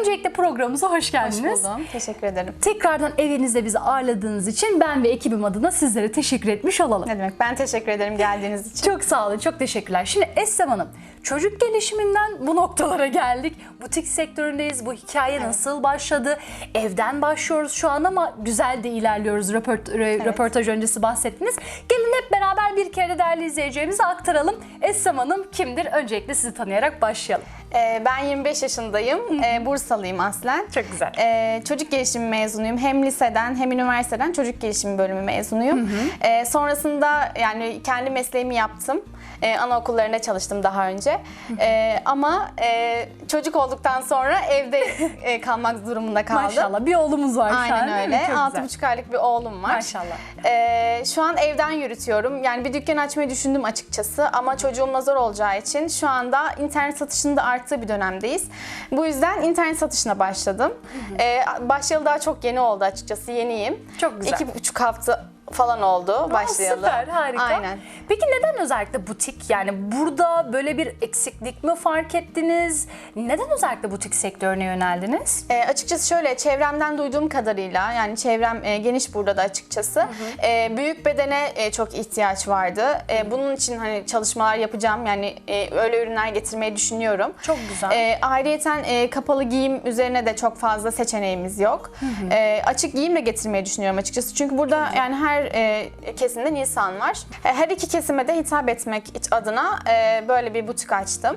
Öncelikle programımıza hoş Hoş geldiniz. buldum. Teşekkür ederim. Tekrardan evinizde bizi ağırladığınız için ben ve ekibim adına sizlere teşekkür etmiş olalım. Ne demek? Ben teşekkür ederim geldiğiniz için. Çok sağ olun, çok teşekkürler. Şimdi Estem Hanım, çocuk gelişiminden bu noktalara geldik. Butik sektöründeyiz. Bu hikaye nasıl başladı? Evden başlıyoruz şu an ama güzel de ilerliyoruz. Röport, rö- Röportaj öncesi bahsettiniz. Gelin hep beraber bir kere değerli izleyicilerimize aktaralım. Estem Hanım kimdir? Öncelikle sizi tanıyarak başlayalım. Ee, ben 25 yaşındayım. Ee, Bursalıyım aslen. Çok güzel. Ee, çocuk gelişimi mezunuyum. Hem liseden hem üniversiteden çocuk gelişimi bölümü mezunuyum. Ee, sonrasında yani kendi mesleğimi yaptım. Ee, anaokullarında çalıştım daha önce. Ee, ama e, çocuk olduktan sonra evde e, kalmak durumunda kaldım. Maşallah bir oğlumuz var şu an Aynen öyle. Güzel. 6,5 aylık bir oğlum var. Maşallah. Ee, şu an evden yürütüyorum. Yani bir dükkan açmayı düşündüm açıkçası ama çocuğumla zor olacağı için şu anda internet satışının da arttığı bir dönemdeyiz. Bu yüzden internet satışına başladım. Ee, başlayalı daha çok yeni oldu açıkçası. Yeniyim. Çok güzel. İki buçuk hafta falan oldu başlayalı. Süper, harika. Aynen. Peki neden özellikle butik? Yani burada böyle bir eksiklik mi fark ettiniz? Neden özellikle butik sektörüne yöneldiniz? E, açıkçası şöyle çevremden duyduğum kadarıyla yani çevrem e, geniş burada da açıkçası e, büyük bedene e, çok ihtiyaç vardı. E, bunun için hani çalışmalar yapacağım yani e, öyle ürünler getirmeyi düşünüyorum. Çok güzel. E, ayrıyeten e, kapalı giyim üzerine de çok fazla seçeneğimiz yok. E, açık giyim de getirmeyi düşünüyorum açıkçası. Çünkü burada yani her e, kesimden insan var. E, her iki kesime de hitap etmek adına e, böyle bir butik açtım.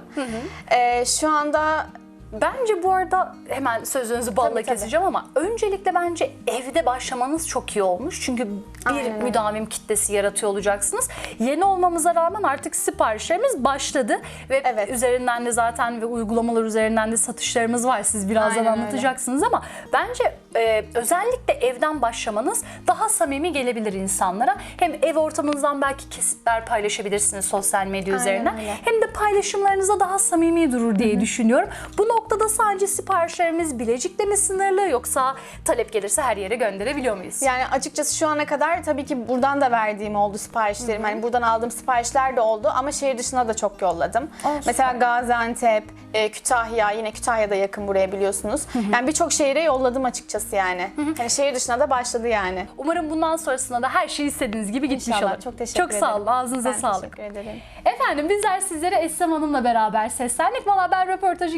E, şu anda Bence bu arada hemen sözünüzü balla Tabii, tabii. keseceğim ama öncelikle bence evde başlamanız çok iyi olmuş. Çünkü bir Aynen öyle. müdavim kitlesi yaratıyor olacaksınız. Yeni olmamıza rağmen artık siparişlerimiz başladı ve Evet. üzerinden de zaten ve uygulamalar üzerinden de satışlarımız var. Siz birazdan Aynen öyle. anlatacaksınız ama bence e, özellikle evden başlamanız daha samimi gelebilir insanlara. Hem ev ortamınızdan belki kesitler paylaşabilirsiniz sosyal medya Aynen üzerinden. öyle. Hem de paylaşımlarınıza daha samimi durur diye düşünüyorum. Bu noktada sadece siparişlerimiz Bilecik'te mi sınırlı yoksa talep gelirse her yere gönderebiliyor muyuz? Yani açıkçası şu ana kadar tabii ki buradan da verdiğim oldu siparişlerim. Hani buradan aldığım siparişler de oldu ama şehir dışına da çok yolladım. Aa, Mesela Gaziantep, e, Kütahya, yine Kütahya'da yakın buraya biliyorsunuz. Yani birçok şehire yolladım açıkçası yani. Hani şehir dışına da başladı yani. Umarım bundan sonrasında da her şey istediğiniz gibi gitmiş İnşallah. olur. Çok teşekkür Çok ederim. sağ olun. Ağzınıza Ben sağlık. teşekkür ederim. Efendim bizler sizlere Esrem Hanım'la beraber seslendik. Valla ben röportajı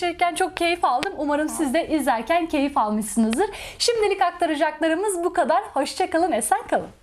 gerçekleştirirken çok keyif aldım. Umarım siz de izlerken keyif almışsınızdır. Şimdilik aktaracaklarımız bu kadar. Hoşçakalın, esen kalın.